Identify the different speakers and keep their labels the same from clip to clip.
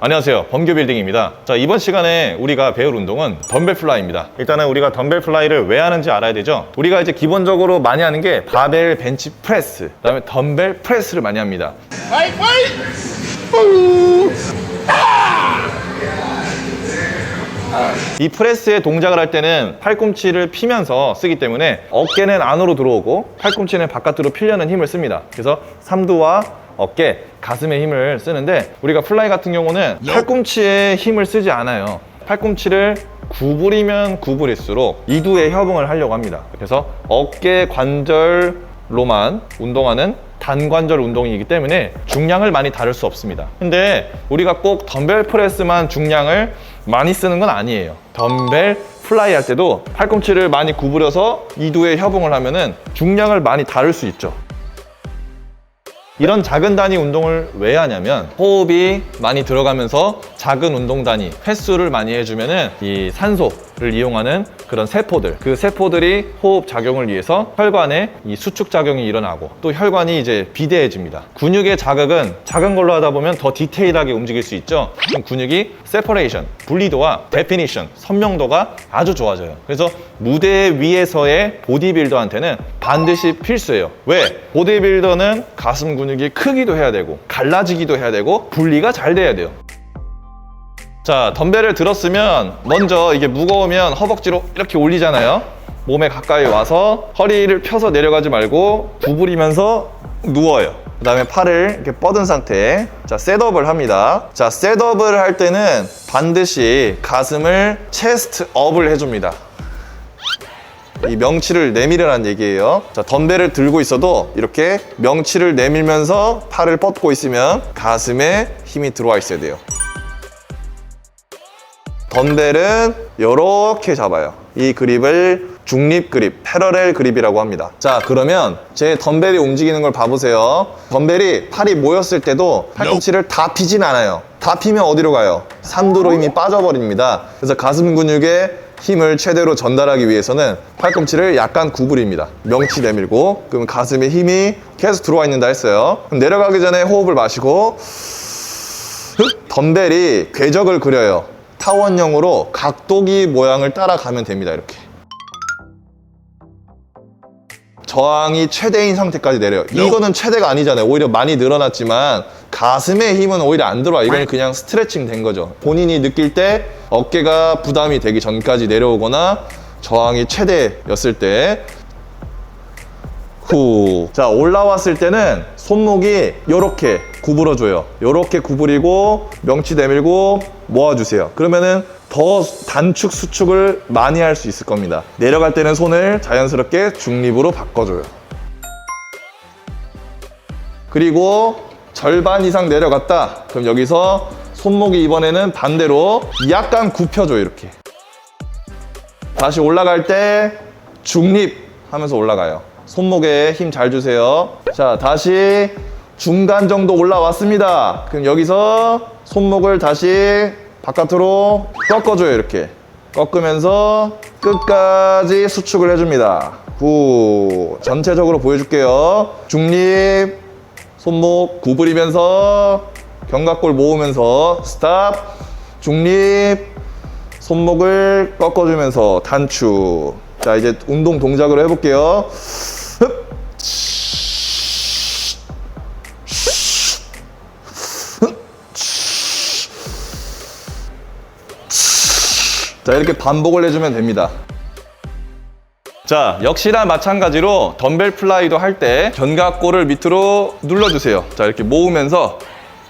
Speaker 1: 안녕하세요. 범교 빌딩입니다. 자, 이번 시간에 우리가 배울 운동은 덤벨 플라이입니다. 일단은 우리가 덤벨 플라이를 왜 하는지 알아야 되죠? 우리가 이제 기본적으로 많이 하는 게 바벨 벤치 프레스, 그 다음에 덤벨 프레스를 많이 합니다. 이 프레스의 동작을 할 때는 팔꿈치를 피면서 쓰기 때문에 어깨는 안으로 들어오고 팔꿈치는 바깥으로 필려는 힘을 씁니다. 그래서 삼두와 어깨, 가슴에 힘을 쓰는데 우리가 플라이 같은 경우는 팔꿈치에 힘을 쓰지 않아요. 팔꿈치를 구부리면 구부릴수록 이두의 협응을 하려고 합니다. 그래서 어깨 관절로만 운동하는 단관절 운동이기 때문에 중량을 많이 다룰 수 없습니다. 근데 우리가 꼭 덤벨 프레스만 중량을 많이 쓰는 건 아니에요. 덤벨 플라이 할 때도 팔꿈치를 많이 구부려서 이두의 협응을 하면은 중량을 많이 다룰 수 있죠. 이런 작은 단위 운동을 왜 하냐면 호흡이 많이 들어가면서 작은 운동 단위 횟수를 많이 해주면은 이 산소 를 이용하는 그런 세포들. 그 세포들이 호흡 작용을 위해서 혈관에 이 수축 작용이 일어나고 또 혈관이 이제 비대해집니다. 근육의 자극은 작은 걸로 하다 보면 더 디테일하게 움직일 수 있죠. 그럼 근육이 세퍼레이션 분리도와 데피니션 선명도가 아주 좋아져요. 그래서 무대 위에서의 보디빌더한테는 반드시 필수예요. 왜? 보디빌더는 가슴 근육이 크기도 해야 되고 갈라지기도 해야 되고 분리가 잘 돼야 돼요 자 덤벨을 들었으면 먼저 이게 무거우면 허벅지로 이렇게 올리잖아요 몸에 가까이 와서 허리를 펴서 내려가지 말고 구부리면서 누워요 그 다음에 팔을 이렇게 뻗은 상태 자 셋업을 합니다 자 셋업을 할 때는 반드시 가슴을 체스트 업을 해줍니다 이 명치를 내밀으라는 얘기예요. 자, 덤벨을 들고 있어도 이렇게 명치를 내밀면서 팔을 뻗고 있으면 가슴에 힘이 들어와 있어야 돼요. 덤벨은 이렇게 잡아요. 이 그립을 중립 그립, 패러렐 그립이라고 합니다. 자, 그러면 제 덤벨이 움직이는 걸 봐보세요. 덤벨이 팔이 모였을 때도 팔꿈치를 다 피진 않아요. 다 피면 어디로 가요? 삼두로 힘이 빠져버립니다. 그래서 가슴 근육에 힘을 최대로 전달하기 위해서는 팔꿈치를 약간 구부립니다. 명치 내밀고, 그럼 가슴에 힘이 계속 들어와 있는다 했어요. 그럼 내려가기 전에 호흡을 마시고, 흑, 덤벨이 궤적을 그려요. 타원형으로 각도기 모양을 따라가면 됩니다. 이렇게. 저항이 최대인 상태까지 내려요. 이거는 최대가 아니잖아요. 오히려 많이 늘어났지만 가슴에 힘은 오히려 안 들어와. 이건 그냥 스트레칭 된 거죠. 본인이 느낄 때 어깨가 부담이 되기 전까지 내려오거나 저항이 최대였을 때 후. 자, 올라왔을 때는 손목이 요렇게 구부러줘요. 요렇게 구부리고 명치 내밀고 모아주세요. 그러면은 더 단축 수축을 많이 할 수 있을 겁니다. 내려갈 때는 손을 자연스럽게 중립으로 바꿔줘요. 그리고 절반 이상 내려갔다. 그럼 여기서 손목이 이번에는 반대로 약간 굽혀줘요, 이렇게. 다시 올라갈 때 중립 하면서 올라가요. 손목에 힘 잘 주세요. 자, 다시 중간 정도 올라왔습니다. 그럼 여기서 손목을 다시 바깥으로 꺾어줘요, 이렇게. 꺾으면서 끝까지 수축을 해줍니다. 후. 전체적으로 보여줄게요. 중립, 손목 구부리면서 견갑골 모으면서 스탑, 중립, 손목을 꺾어주면서 단축. 자, 이제 운동 동작으로 해볼게요. 자, 이렇게 반복을 해주면 됩니다. 자, 역시나 마찬가지로 덤벨 플라이도 할 때 견갑골을 밑으로 눌러주세요. 자, 이렇게 모으면서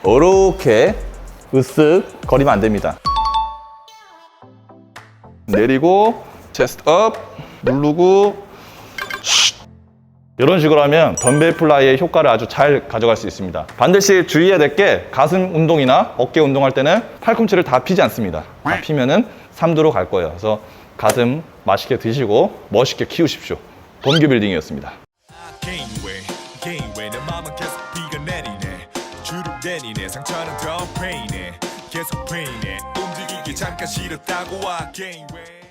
Speaker 1: 이렇게 으쓱 거리면 안 됩니다. 내리고 체스트 업 누르고 이런 식으로 하면 덤벨 플라이의 효과를 아주 잘 가져갈 수 있습니다. 반드시 주의해야 될 게 가슴 운동이나 어깨 운동할 때는 팔꿈치를 다 피지 않습니다. 다 피면은 삼두로 갈 거예요. 그래서 가슴 맛있게 드시고 멋있게 키우십시오. 범규 빌딩이었습니다.
Speaker 2: 계속 페인해 움직이기 잠깐 싫었다고 와 게임왜